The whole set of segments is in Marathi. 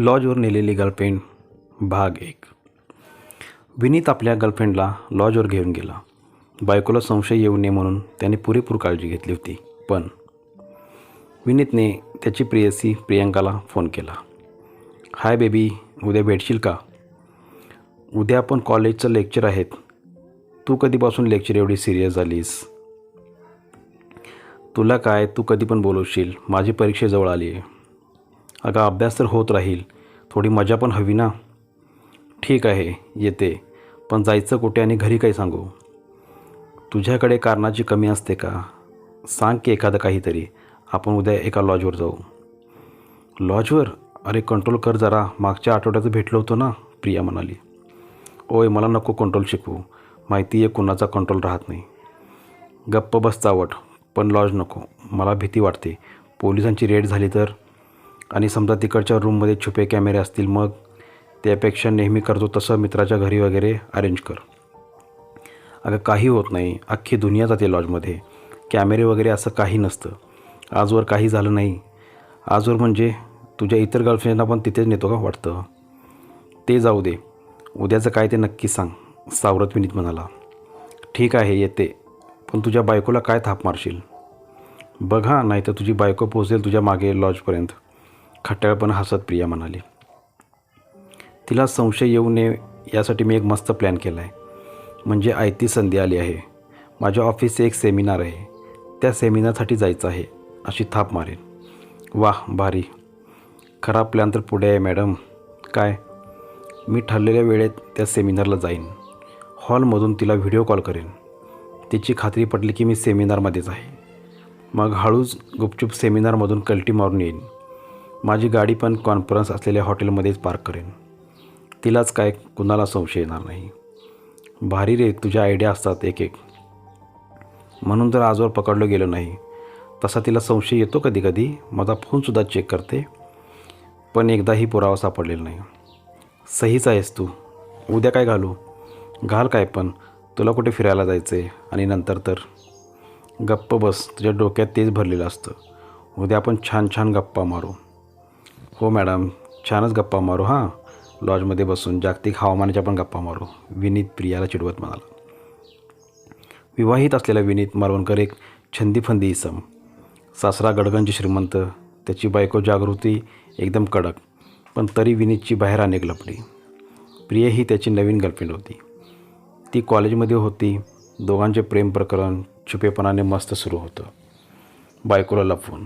लॉजवर नेलेली गर्लफ्रेंड भाग एक. विनीत आपल्या गर्लफ्रेंडला लॉजवर घेऊन गेला. बायकोला संशय येऊ नये म्हणून त्याने पुरेपूर काळजी घेतली होती पण विनीतने त्याची प्रेयसी प्रियांकाला फोन केला. हाय बेबी उद्या भेटशील का? उद्या आपण कॉलेजचं लेक्चर आहेत. तू कधीपासून लेक्चर एवढी सिरियस झालीस? तुला काय? तू कधी पण बोलवशील. माझी परीक्षेजवळ आली आहे अगं अभ्यास तर होत राहील. थोडी मजा पण हवी ना? ठीक आहे येते. पण जायचं कुठे आणि घरी काही सांगू? तुझ्याकडे कारणाची कमी असते का? सांग की एखादं काहीतरी. आपण उद्या एका लॉजवर जाऊ. लॉजवर अरे कंट्रोल कर जरा. मागच्या आठवड्यात भेटलो होतो ना? प्रिया म्हणाली. ओय मला नको कंट्रोल शिकवू. माहिती आहे कुणाचा कंट्रोल राहत नाही. गप्प बस चावट. पण लॉज नको. मला भीती वाटते. पोलिसांची रेड झाली तर? आणि समजा तिकडच्या रूममध्ये छुपे कॅमेरे असतील मग त्यापेक्षा नेहमी करतो तसं मित्राच्या घरी वगैरे अरेंज कर. अगं काही होत नाही. अख्खी दुनिया जाते लॉजमध्ये कॅमेरे वगैरे असं काही नसतं. आजवर काही झालं नाही. आजवर म्हणजे तुझ्या इतर गर्लफ्रेंडना पण तिथेच नेतो का वाटतं? ते जाऊ दे. उद्याचं काय ते नक्की सांग. सावरत विनीत म्हणाला. ठीक आहे येते. पण तुझ्या बायकोला काय थाप मारशील? बघा नाही तर तुझी बायको पोहोचेल तुझ्या मागे लॉजपर्यंत खट्याळपण हसत प्रिया म्हणाली तिला संशय येऊ नये यासाठी मी एक मस्त प्लॅन केला आहे म्हणजे आयती संधी आली आहे. माझ्या ऑफिसचे एक सेमिनार आहे. त्या सेमिनारसाठी जायचं आहे अशी थाप मारेन वाह भारी. खराब प्लॅन तर पुढे आहे मॅडम काय? मी ठरलेल्या वेळेत त्या सेमिनारला जाईन. हॉलमधून तिला व्हिडिओ कॉल करेन. तिची खात्री पटली की मी सेमिनारमध्येच आहे. मग हळूच गुपचूप सेमिनारमधून कल्टी मारून येईन. माझी गाडी पण कॉन्फरन्स असलेल्या हॉटेलमध्येच पार्क करेन. तिलाच काय कुणाला संशय येणार नाही. भारी रे तुझ्या आयडिया असतात एक एक म्हणून तर आजवर पकडलं गेलं नाही. तसा तिला संशय येतो कधी कधी माझा फोनसुद्धा चेक करते. पण एकदाही पुरावा सापडलेला नाही. सहीच आहेस तू. उद्या काय घालू? घाल काय पण. तुला कुठे फिरायला जायचं आहे आणि नंतर तर? गप्प बस. तुझ्या डोक्यात तेच भरलेलं असतं. उद्या आपण छान छान गप्पा मारू. हो मॅडम. छानच गप्पा मारू हां. लॉजमध्ये बसून जागतिक हवामानाच्या पण गप्पा मारू. विनीत प्रियाला चिडवत म्हणाला. विवाहित असलेला विनीत मालवणकर एक छंदीफंदी इसम. सासरा गडगंज श्रीमंत. त्याची बायको जागृती एकदम कडक पण तरी विनीतची बाहेर अनेक लपडी. प्रिया ही त्याची नवीन गर्लफ्रेंड होती. ती कॉलेजमध्ये होती. दोघांचे प्रेम प्रकरण छुपेपणाने मस्त सुरू होतं. बायकोला लपवून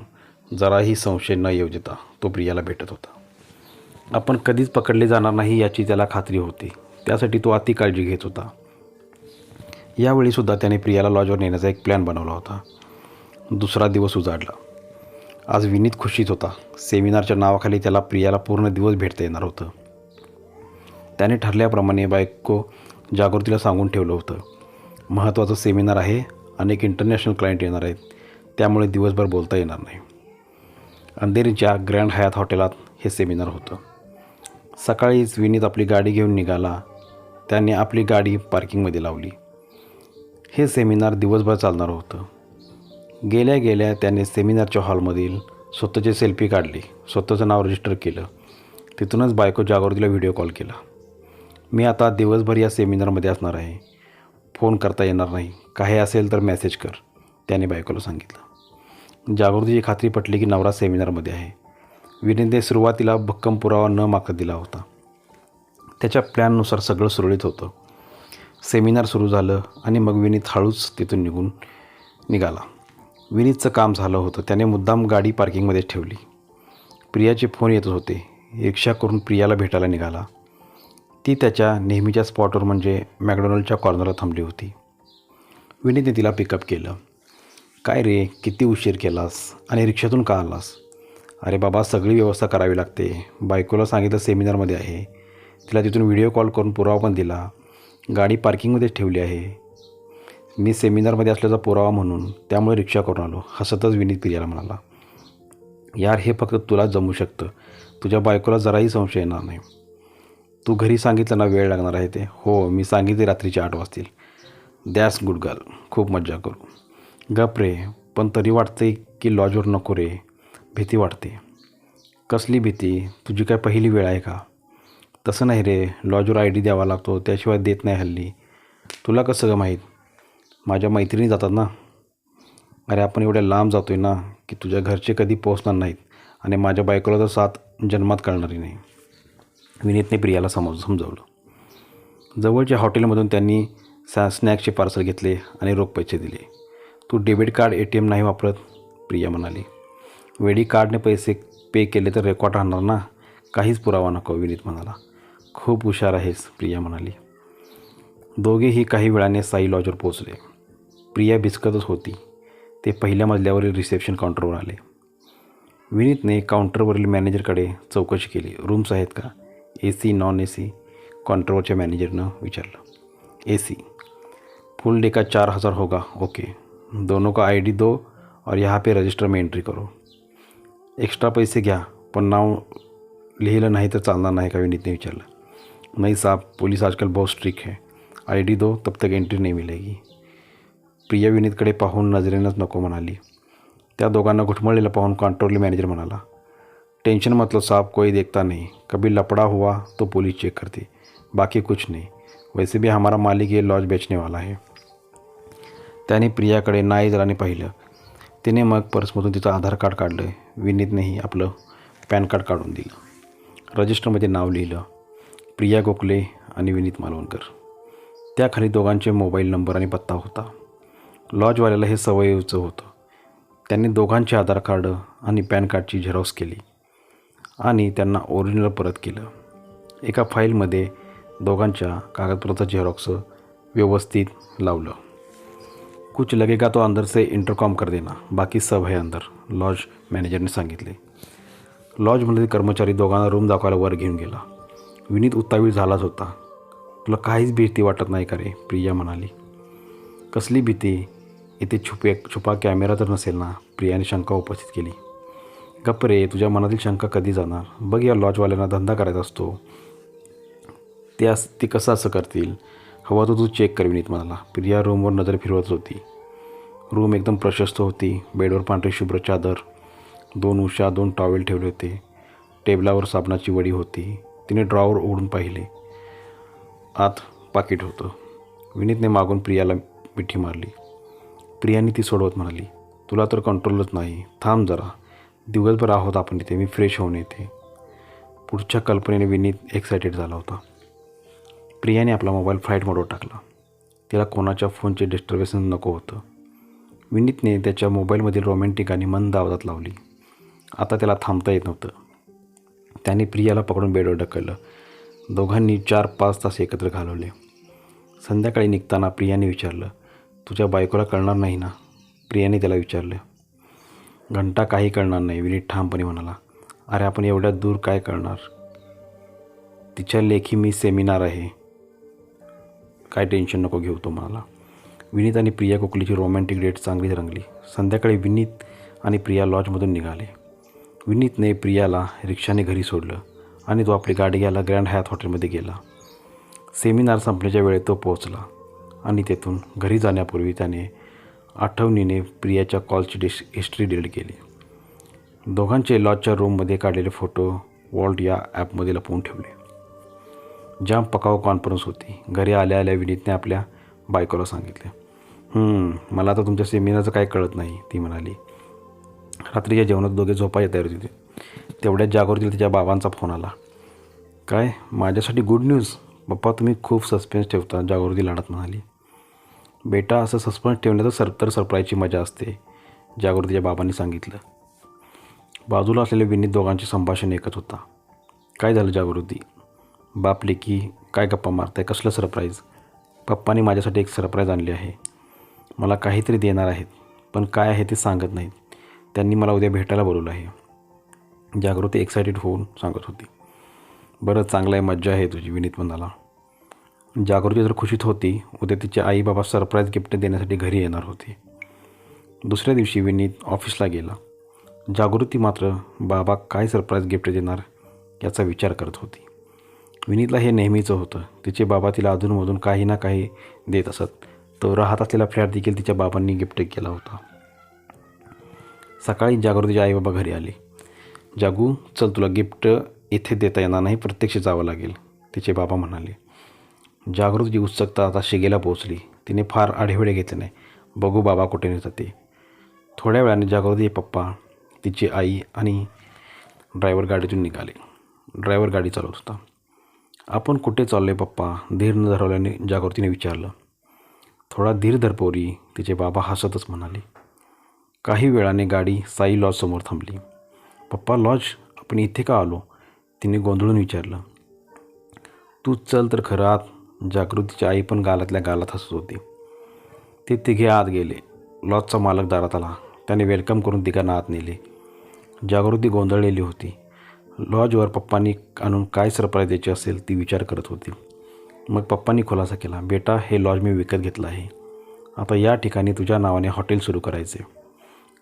जराही संशय न येऊ देता तो प्रियाला भेटत होता. आपण कधीच पकडले जाणार नाही याची त्याला खात्री होती. त्यासाठी तो अति काळजी घेत होता. यावेळीसुद्धा त्याने प्रियाला लॉजवर नेण्याचा एक प्लॅन बनवला होता. दुसरा दिवस उजाडला. आज विनीत खुशीत होता. सेमिनारच्या नावाखाली त्याला प्रियाला पूर्ण दिवस भेटता येणार होतं. त्याने ठरल्याप्रमाणे बायको जागृतीला सांगून ठेवलं होतं. महत्त्वाचं सेमिनार आहे. अनेक इंटरनॅशनल क्लायंट येणार आहेत. त्यामुळे दिवसभर बोलता येणार नाही. अंधेरीच्या ग्रँड हयात हॉटेलात हे सेमिनार होतं. सकाळीच विनीत आपली गाडी घेऊन निघाला. त्याने आपली गाडी पार्किंगमध्ये लावली. हे सेमिनार दिवसभर चालणार होतं. गेल्या गेल्या त्याने सेमिनारच्या हॉलमधील स्वतःचे सेल्फी काढली. स्वतःचं नाव रजिस्टर केलं. तिथूनच बायको जागृतीला व्हिडिओ कॉल केला. मी आता दिवसभर या सेमिनारमध्ये असणार आहे. फोन करता येणार नाही. काही असेल तर मेसेज कर त्याने बायकोला सांगितलं. जागृतीची खात्री पटली की नवरा सेमिनारमध्ये आहे. विनीतने सुरुवातीला भक्कम पुरावा न मागत दिला होता. त्याच्या प्लॅननुसार सगळं सुरळीत होतं. सेमिनार सुरू झालं आणि मग विनीत हळूच तिथून निघून निघाला. विनीतचं काम झालं होतं. त्याने मुद्दाम गाडी पार्किंगमध्ये ठेवली. प्रियाचे फोन येतच होते. रिक्षा करून प्रियाला भेटायला निघाला. ती त्याच्या नेहमीच्या स्पॉटवर म्हणजे मॅकडोनल्डच्या कॉर्नरला थांबली होती. विनीतने तिला पिकअप केलं. काय रे किती उशीर केलास? आणि रिक्षातून का आलास? अरे बाबा सगळी व्यवस्था करावी लागते. बायकोला सांगितलं सेमिनारमध्ये आहे. तिला तिथून व्हिडिओ कॉल करून पुरावा पण दिला. गाडी पार्किंगमध्येच ठेवली आहे. मी सेमिनारमध्ये असल्याचा पुरावा म्हणून त्यामुळे रिक्षा करून आलो. हसतच विनीत प्रियाला म्हणाला यार हे फक्त तुला जमू शकतं. तुझ्या बायकोला जराही संशय येणार नाही. तू घरी सांगितलं ना वेळ लागणार आहे ते. हो मी सांगितले रात्रीचे आठ वाजतील. That's good girl. खूप मज्जा करू. गप रे पण तरी वाटते की लॉजवर नको रे. भीती वाटते. कसली भीती? तुझी काय पहिली वेळ आहे का? तसं नाही रे. लॉजवर आय डी द्यावा लागतो त्याशिवाय देत नाही हल्ली. तुला कसं का माहीत? माझ्या मैत्रिणी जातात ना. अरे आपण एवढ्या लांब जातो आहे ना की तुझ्या घरचे कधी पोहोचणार नाहीत आणि माझ्या बायकोला तर साथ जन्मात कळणारी नाही. विनीतने प्रियाला समज समजावलं. जवळच्या हॉटेलमधून त्यांनी सॅ स्नॅक्सचे पार्सल घेतले आणि रोख पैसे दिले. तू debit card A T M नाही वापरत प्रिया म्हणाली. वेडी कार्डने पैसे पे केले तर रेकॉर्ड राहणार ना? काहीच पुरावा नको विनीत म्हणाला. खूप हुशार आहेस प्रिया म्हणाली. दोघेही काही वेळाने साई लॉजवर पोचले प्रिया बिस्कतच होती. ते पहिल्या मजल्यावरील रिसेप्शन काउंटरवर आले. विनीतने काउंटरवरील मॅनेजरकडे चौकशी केली. रूम्स आहेत का? A C non A C काउंटरवरच्या मॅनेजरनं विचारलं. A C. फुल डे का चार हज़ार होगा? ओके दोनों का आईडी दो और यहाँ पे रजिस्टर में एंट्री करो। एक्स्ट्रा पैसे घ्या पण नाव लिहिलं नाही तर चालणार नाही का विनीतने विचारलं नहीं साहब, पुलिस आजकल बहुत स्ट्रिक्ट है। आईडी दो, तब तक एंट्री नहीं मिलेगी। प्रिया विनीतकडे पाहून नजरेनंच नको म्हणाली त्या दोघांना घुटमळलेलं पाहून काउंटरली मॅनेजर म्हणाला टेंशन मतलब साहब, कोई देखता नहीं। कभी लपड़ा हुआ तो पुलिस चेक करती। बाकी कुछ नहीं। वैसे भी हमारा मालिक ये लॉज बेचने वाला है। त्याने प्रियाकडे नाही जराने पाहिलं. तिने मग पर्समधून तिचं आधार कार्ड काढलं. विनीतनेही आपलं पॅन कार्ड काढून दिलं. रजिस्टरमध्ये नाव लिहिलं. प्रिया गोखले आणि विनीत मालवणकर. त्याखाली दोघांचे मोबाईल नंबर आणि पत्ता होता. लॉजवाल्याला हे सवयीचं होतं. त्यांनी दोघांचे आधार कार्ड आणि पॅन कार्डची झेरॉक्स केली आणि त्यांना ओरिजिनल परत केलं. एका फाईलमध्ये दोघांच्या कागदपत्राचं झेरॉक्स व्यवस्थित लावलं. कुछ लगेगा तो अंदर से इंटरकॉम कर देना। बाकी सब है अंदर। लॉज मॅनेजरने सांगितले। लॉजमधील कर्मचारी दोघांना रूम दाखवायला वर घेऊन गेला. विनीत उत्तावीळ झालाच होता. तुला काहीच भीती वाटत नाही का रे? प्रिया म्हणाली. कसली भीती? इथे छुपे छुपा कॅमेरा तर नसेल ना? प्रियाने शंका उपस्थित केली. गप्प रे तुझ्या मनातील शंका कधी जाणार? बघ या लॉजवाल्यांना धंदा करायचा असतो. ते अस ते कसं असं करतील? हवा तर तू चेक कर विनीत म्हणाला प्रिया रूमवर नजर फिरवत होती. रूम एकदम प्रशस्त होती. बेडवर पांढरी शुभ्र चादर दोन उशा दोन टॉवेल ठेवले होते. टेबलावर साबणाची वडी होती. तिने ड्रॉवर उघडून पाहिले. आत पाकिट होतं. विनीतने मागून प्रियाला मिठी मारली. प्रियाने ती सोडवत म्हणाली तुला तर कंट्रोलच नाही. थांब जरा. दिवसभर आहोत आपण इथे मी फ्रेश होऊन येते. पुढच्या कल्पनेने विनीत एक्सायटेड झाला होता. प्रियाने आपला मोबाईल फ्लाईट मोडवर टाकला. तिला कोणाच्या फोनचे डिस्टर्बेशन नको होतं. विनीतने त्याच्या मोबाईलमधील रोमॅन्टिक गाणी मंद आवाजात लावली. आता त्याला थांबता येत नव्हतं. त्याने प्रियाला पकडून बेडवर ढकललं. दोघांनी चार पाच तास एकत्र घालवले. संध्याकाळी निघताना प्रियाने विचारलं तुझ्या बायकोला कळणार नाही ना? प्रियाने त्याला विचारलं. घंटा काही कळणार नाही विनीत ठामपणे म्हणाला. अरे आपण एवढ्या दूर काय करणार तिच्या लेखी मी सेमिनार आहे. काय टेन्शन नको घेऊ तुम्हाला विनीत आणि प्रिया कोकलीची रोमॅन्टिक डेट चांगलीच रंगली. संध्याकाळी विनीत आणि प्रिया लॉजमधून निघाले. विनीतने प्रियाला रिक्षाने घरी सोडलं आणि तो आपली गाडी घ्यायला ग्रँड हॅथ हॉटेलमध्ये गेला. सेमिनार संपण्याच्या वेळेत तो पोहोचला आणि तेथून घरी जाण्यापूर्वी त्याने आठवणीने प्रियाच्या कॉलची डिश हिस्ट्री डिलीट केली. दोघांचे लॉजच्या रूममध्ये काढलेले फोटो वॉल्ट या ॲपमध्ये लपवून ठेवले. जाम पकाव कॉन्फरन्स होती. घरी आल्या आल्या विनीतने आपल्या बायकोला सांगितले. मला आता तुमच्या सेमिनारचं काय कळत नाही ती म्हणाली. रात्रीच्या जेवणात दोघे झोपायला तयार होते तेवढ्याच जागृतीला तिच्या बाबांचा फोन आला. काय माझ्यासाठी गुड न्यूज पप्पा तुम्ही खूप सस्पेन्स ठेवता जागृती लाडत म्हणाली. बेटा असं सस्पेन्स ठेवण्याचं सर तर सरप्राईजची मजा असते जागृतीच्या बाबांनी सांगितलं. बाजूला असलेले विनीत दोघांचे संभाषण एकच होता. काय झालं जागृती बापले की काय गप्पा मारताय? कसलं सरप्राईज पप्पाने माझ्यासाठी एक सरप्राईज आणली आहे. मला काहीतरी देणार आहेत पण काय आहे ते सांगत नाहीत. त्यांनी मला उद्या भेटायला बोलवलं आहे. जागृती एक्सायटेड होऊन सांगत होती. बरं चांगलं आहे मज्जा आहे तुझी विनीत म्हणाला. जागृती जर खुशीत होती उद्या तिचे आई बाबा सरप्राईज गिफ्ट देण्यासाठी घरी येणार होती. दुसऱ्या दिवशी विनीत ऑफिसला गेला. जागृती मात्र बाबा काय सरप्राईज गिफ्ट देणार? याचा विचार करत होती. विनीतला हे नेहमीचं होतं. तिचे बाबा तिला अधूनमधून काही ना काही देत असत. तो राहत असलेला फ्लॅट देखील तिच्या बाबांनी गिफ्ट केला होता. सकाळी जागृतीचे आईबाबा घरी आले. जागू चल तुला गिफ्ट इथे देता येणार नाही प्रत्यक्ष जावं लागेल तिचे बाबा म्हणाले. जागृतीची उत्सुकता आता शिगेला पोहोचली. तिने फार आढेवेढे घेतले नाही. बघू बाबा कुठे नेतात ते. थोड्या वेळाने जागृती पप्पा तिची आई आणि ड्रायव्हर गाडीतून निघाले. ड्रायव्हर गाडी चालवत होता. आपण कुठे चाललोय पप्पा? धीर न धरवल्याने जागृतीने विचारलं. थोडा धीर धरपोरी तिचे बाबा हसतच म्हणाले. काही वेळाने गाडी साई लॉजसमोर थांबली. पप्पा लॉज आपण इथे का आलो? तिने गोंधळून विचारलं. तू चल तर खरं आत. जागृतीची आई पण गालातल्या गालात हसत होती. ते तिघे आत गेले. लॉजचा मालक दारात आला. त्याने वेलकम करून तिघांना आत नेले. जागृती गोंधळलेली होती. लॉजवर पप्पांनी आणून काय सरप्राईज द्यायची असेल ती विचार करत होती. मग पप्पांनी खुलासा केला बेटा हे लॉज मी विकत घेतलं आहे. आता या ठिकाणी तुझ्या नावाने हॉटेल सुरू करायचे.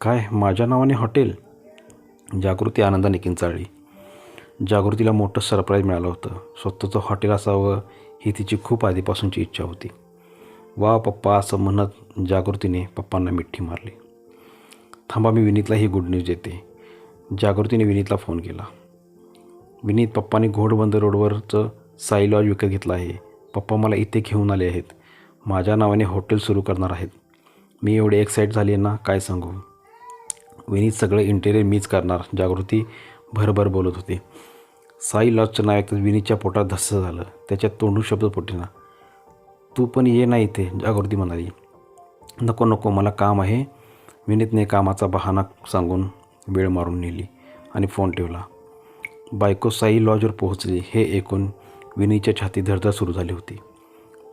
काय माझ्या नावाने हॉटेल? जागृती आनंदाने किंचाळली. जागृतीला मोठं सरप्राईज मिळालं होतं. स्वतःचं हॉटेल असावं ही तिची खूप आधीपासूनची इच्छा होती. वा पप्पा असं म्हणत जागृतीने पप्पांना मिठी मारली. थांबा मी विनीतला ही गुड न्यूज देते. जागृतीने विनीतला फोन केला. विनीत पप्पांनी घोडबंद रोडवरचं साई लॉज विकत घेतलं आहे. पप्पा मला इथे घेऊन आले आहेत. माझ्या नावाने हॉटेल सुरू करणार आहेत. मी एवढे एक्साईट झाली आहे ना काय सांगू? विनीत सगळं इंटेरियर मीच करणार जागृती भरभर बोलत होती. साई लॉजचं नाव ऐकताच विनीतच्या पोटात धस्स झालं. त्याच्यात तोंडू शब्द पोटेना तू पण ये ना इथे जागृती म्हणाली. नको नको मला काम आहे. विनीतने कामाचा बहाणा सांगून वेळ मारून नेली आणि फोन ठेवला. बायको साई लॉजवर पोहोचली हे ऐकून विनीच्या छाती धडधड सुरू झाली होती.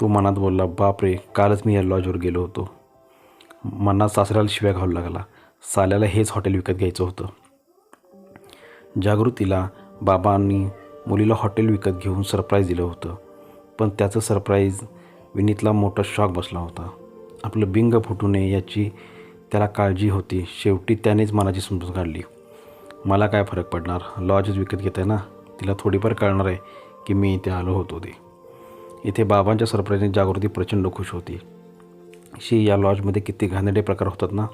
तो मनात बोलला बापरे कालच मी या लॉजवर गेलो होतो. मनात सासऱ्याला शिव्या घालू लागला. साल्याला हेच हॉटेल विकत घ्यायचं होतं. जागृतीला बाबांनी मुलीला हॉटेल विकत घेऊन सरप्राईज दिलं होतं. पण त्याचं सरप्राईज विनीतला मोठा शॉक बसला होता. आपलं बिंग फुटू नये याची त्याला काळजी होती. शेवटी त्यानेच मनाची समजून काढली. मला काय फरक पडणार? लॉजच विकत घेत आहे ना? तिला थोडीफार कळणार आहे की मी इथे आलो होतो ते. इथे बाबांच्या सरप्राईजने जागृती प्रचंड खुश होती. शी या लॉजमध्ये किती घाणेरडे प्रकार होतात ना?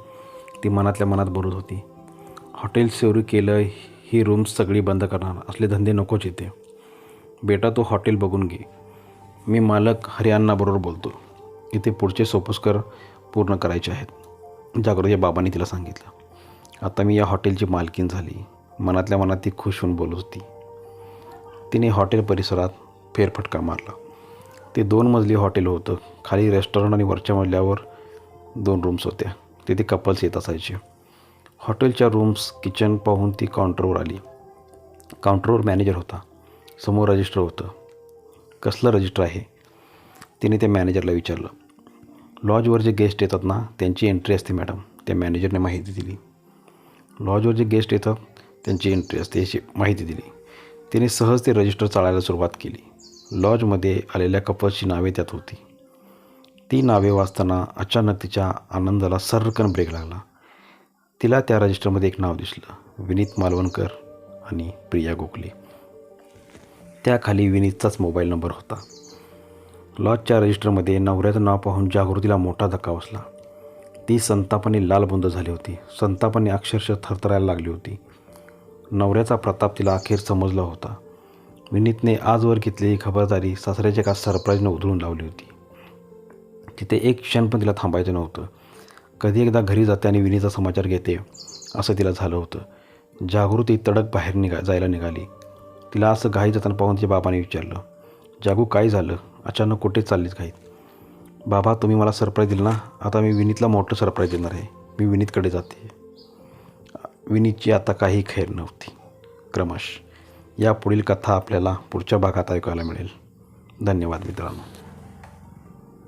ती मनातल्या मनात बोलत होती. हॉटेल सुरू केलं ही रूम्स सगळी बंद करणार. असले धंदे नकोच इथे. बेटा तू हॉटेल बघून घे. मी मालक हरियाणाबरोबर बोलतो. इथे पुढचे सोपस्कर पूर्ण करायचे आहेत. जागृती बाबांनी तिला सांगितलं. आता मी या हॉटेलची मालकीन झाली. मनातल्या मनात ती खुश होऊन बोलत होती. तिने हॉटेल परिसरात फेरफटका मारला. ते दोन मजली हॉटेल होतं. खाली रेस्टॉरंट आणि वरच्या मजल्यावर दोन रूम्स होत्या. तिथे कपल्स येत असायचे. हॉटेलच्या रूम्स किचन पाहून ती काउंटरवर आली. काउंटरवर मॅनेजर होता. समोर रजिस्टर होतं. कसलं रजिस्टर आहे? तिने त्या मॅनेजरला विचारलं. लॉजवर जे गेस्ट येतात ना त्यांची एंट्री असते मॅडम त्या मॅनेजरने माहिती दिली. लॉजवर जे गेस्ट येतात त्यांची एंट्री असते याची माहिती दिली. तिने सहज ते रजिस्टर चाळायला सुरुवात केली. लॉजमध्ये आलेल्या कपल्सची नावे त्यात होती. ती नावे वाचताना अचानक तिच्या आनंदाला सर्रकन ब्रेक लागला. तिला त्या रजिस्टरमध्ये एक नाव दिसलं विनीत मालवणकर आणि प्रिया गोखले. त्याखाली विनीतचाच मोबाईल नंबर होता. लॉजच्या रजिस्टरमध्ये नवऱ्याचं नाव पाहून जागृतीला मोठा धक्का बसला. ती संतापाने लालबुंद झाली होती. संतापाने अक्षरशः थरथरायला लागली होती. नवऱ्याचा प्रताप तिला अखेर समजला होता. विनीतने आजवर घेतलेली खबरदारी सासऱ्याच्या का सरप्राईजनं उधळून लावली होती. तिथे एक क्षण पण तिला थांबायचं नव्हतं. कधी एकदा घरी जाते आणि विनीचा समाचार घेते असं तिला झालं होतं. जागृती तडक बाहेर निघा जायला निघाली. तिला असं घाई जाताना पाहून तिच्या बाबाने विचारलं जागू काय झालं? अचानक कुठे चाललीच घाईत? बाबा तुम्ही मला सरप्राईज दिलं ना? आता मी विनीतला मोठं सरप्राईज देणार आहे. मी विनीतकडे जाते. विनीतची आता काही खैर नव्हती. क्रमश या पुढील कथा आपल्याला पुढच्या भागात ऐकायला मिळेल. धन्यवाद मित्रांनो.